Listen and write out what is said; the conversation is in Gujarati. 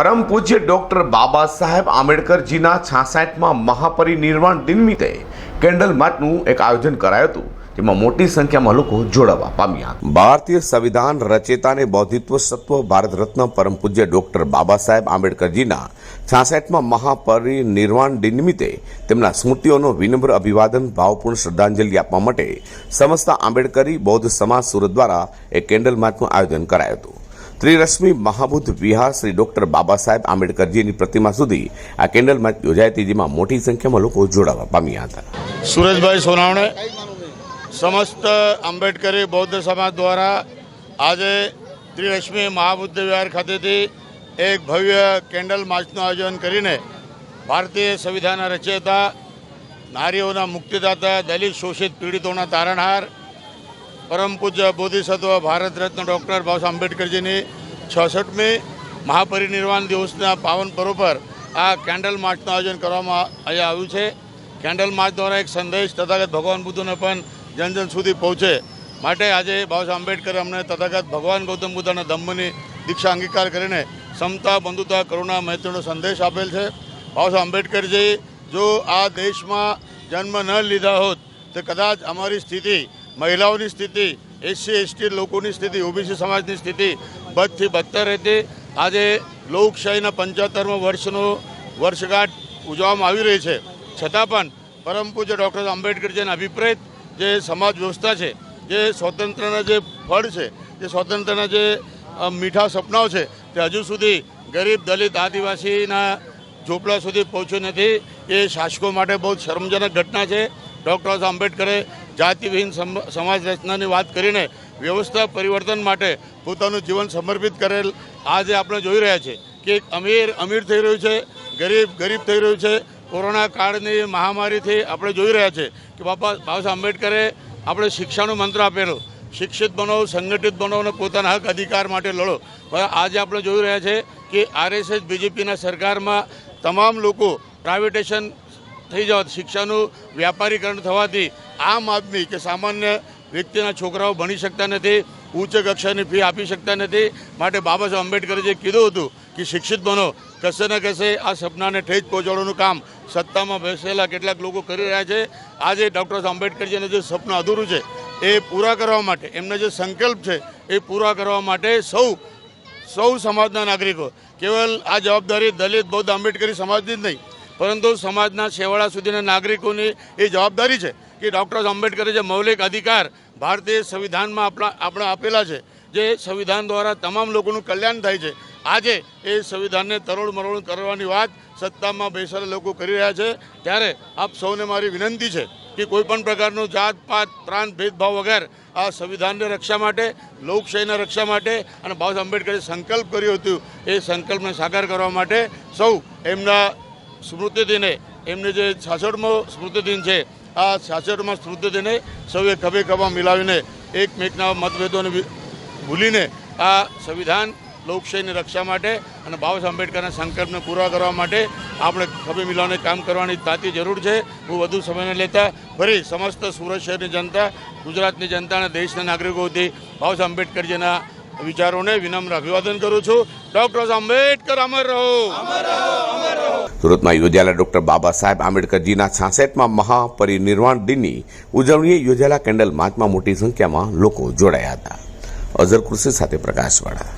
પરમ પૂજ્ય ડોક્ટર બાબા સાહેબ આંબેડકરજીના છાસઠમાં મહાપરિનિર્વાણ દિન નિમિત્તે કેન્ડલ માર્ચનું એક આયોજન કરાયું હતું, જેમાં મોટી સંખ્યામાં લોકો જોડાવા પામ્યા ભારતીય સંવિધાન રચેતા અને બૌદ્ધિત્વ સત્વ ભારત રત્ન પરમ પૂજ્ય ડોક્ટર બાબા સાહેબ આંબેડકરજીના છાસઠમાં મહાપરિનિર્વાણ દિન નિમિત્તે તેમના સ્મૃતિઓનો વિનમ્ર અભિવાદન, ભાવપૂર્ણ શ્રદ્ધાંજલિ આપવા માટે સમસ્ત આંબેડકરી બૌદ્ધ સમાજ સુરત દ્વારા એક કેન્ડલ માર્ચનું આયોજન કરાયું હતું. ત્રિરશ્મિ મહાબુદ્ધ વિહાર શ્રી ડોક્ટર બાબા સાહેબ આંબેડકરજીની પ્રતિમા સુધી આ કેન્ડલ માર્ચ યોજાઈ હતી, જેમાં મોટી સંખ્યામાં લોકો જોડાવા પામ્યા હતા. સુરજભાઈ સોનાવણે, સમસ્ત આંબેડકરી બૌદ્ધ સમાજ દ્વારા આજે ત્રિરશ્મી મહાબુદ્ધ વિહાર ખાતેથી એક ભવ્ય કેન્ડલ માર્ચનું આયોજન કરીને ભારતીય સંવિધાનના રચયતા, નારીઓના મુક્તિદાતા, દલિત, શોષિત પીડિતોના તારણહાર પરમ પૂજ્ય બોધિસત્વ ભારત રત્ન ડૉક્ટર બાબા આંબેડકરજીની છસઠમી મહાપરિનિર્વાણ દિવસના પાવન પર્વ પર આ કેન્ડલ માર્ચનું આયોજન કરવામાં આવ્યું છે. કેન્ડલ માર્ચ દ્વારા એક સંદેશ તથાગત ભગવાન બુદ્ધને પણ જન જન સુધી પહોંચે માટે આજે બાબા આંબેડકરે અમને તથાગત ભગવાન ગૌતમ બુદ્ધના ધમ્મની દીક્ષા અંગીકાર કરીને સમતા, બંધુતા, કરુણા મૈત્રીનો સંદેશ આપેલ છે. બાબા સાહેબ આંબેડકરજી, જો આ દેશમાં જન્મ ન લીધા હોત તો કદાચ અમારી સ્થિતિ મહિલાઓની સ્થિતિ એસસી એસટી લોકોની સ્થિતિ ઓબીસી સમાજની સ્થિતિ બદથી બદતર રહેતી. આજે લોકશાહીના પંચોતેરમા વર્ષનો વર્ષગાંઠ ઉજવવામાં આવી રહી છે. છતાં પણ પરમ પૂજ્ય ડૉક્ટર આંબેડકરજીના અભિપ્રેત જે સમાજ વ્યવસ્થા છે, જે સ્વતંત્રના જે ફળ છે, જે સ્વતંત્રના જે મીઠા સપનાઓ છે, તે હજુ સુધી ગરીબ દલિત આદિવાસીના ઝોપડા સુધી પહોંચ્યું નથી. એ શાસકો માટે બહુ શરમજનક ઘટના છે. ડૉક્ટર આંબેડકરે જાતિવિહીન સમ- સમાજ રચનાની વાત કરીને વ્યવસ્થા પરિવર્તન માટે પોતાનું જીવન સમર્પિત કરેલ આજે આપણે જોઈ રહ્યા છે કે અમીર અમીર થઈ રહ્યું છે, ગરીબ ગરીબ થઈ રહ્યું છે. કોરોના કાળની મહામારીથી આપણે જોઈ રહ્યા છે કે બાપા બાબા સાહેબ આંબેડકરે આપણે શિક્ષાનું મંત્ર આપેલું, શિક્ષિત બનો, સંગઠિત બનો અને પોતાના હક અધિકાર માટે લડો. આજે આપણે જોઈ રહ્યા છે કે આરએસએસ, બીજેપીના સરકારમાં તમામ લોકો પ્રાઇવેટેશન થઈ જવા શિક્ષાનું વ્યાપારીકરણ થવાથી આમ આદમી કે સામાન્ય વ્યક્તિના છોકરાઓ ભણી શકતા નથી, ઉચ્ચ કક્ષાની ફી આપી શકતા નથી. માટે બાબા સાહેબ આંબેડકરે જે કીધું હતું કે શિક્ષિત બનો, કશે ને કશે આ સપનાને ઠેજ પહોંચાડવાનું કામ સત્તામાં બેસેલા કેટલાક લોકો કરી રહ્યા છે. આજે ડૉક્ટર આંબેડકરજીનું જે સપનું અધૂરું છે, એ પૂરા કરવા માટે, એમનો જે સંકલ્પ છે, એ પૂરા કરવા માટે સૌ સૌ સમાજના નાગરિકો, કેવલ આ જવાબદારી દલિત, બૌદ્ધ, આંબેડકરી સમાજની જ નહીં પરંતુ સમાજના છેવાડા સુધીના નાગરિકોની એ જવાબદારી છે કે ડૉક્ટર આંબેડકરે જે મૌલિક અધિકાર ભારતીય સંવિધાનમાં આપણા આપણે આપેલા છે, જે સંવિધાન દ્વારા તમામ લોકોનું કલ્યાણ થાય છે, આજે એ સંવિધાનને તરોડ મરોડ કરવાની વાત સત્તામાં બેસેલા લોકો કરી રહ્યા છે. ત્યારે આપ સૌને મારી વિનંતી છે કે કોઈપણ પ્રકારનું જાત, પાત, પ્રાંત, ભેદભાવ વગર આ સંવિધાનની રક્ષા માટે, લોકશાહીના રક્ષા માટે અને બાબા આંબેડકરે સંકલ્પ કર્યું હતું એ સંકલ્પને સાકાર કરવા માટે સૌ એમના સ્મૃતિદિને એમને જે છાસઠમો સ્મૃતિદિન છે, આ છાસઠમાં સ્મૃતિદિને સૌએ ખભે ખભા મિલાવીને એકમેકના મતભેદોને ભૂલીને આ સંવિધાન લોકશાહીની રક્ષા માટે અને બાબા આંબેડકરના સંકલ્પને પૂરા કરવા માટે આપણે ખભે મિલાવીને કામ કરવાની તાતી જરૂર છે. હું વધુ સમયને લેતા ફરી સમસ્ત સુરત શહેરની જનતા, ગુજરાતની જનતા અને દેશના નાગરિકોથી બાબા આંબેડકરજીના વિચારોને વિનમ્ર અભિવાદન કરું છું. ડૉક્ટર આંબેડકર અમર રહો. સુરતમાં યોજાયેલા ડોક્ટર બાબા સાહેબ આંબેડકરજીના છાસઠમાં મહાપરિનિર્વાણ દિનની ઉજવણીએ યોજાયેલા કેન્ડલ માર્ચમાં મોટી સંખ્યામાં લોકો જોડાયા હતા. અઝર કૃષિ સાથે પ્રકાશવાળા.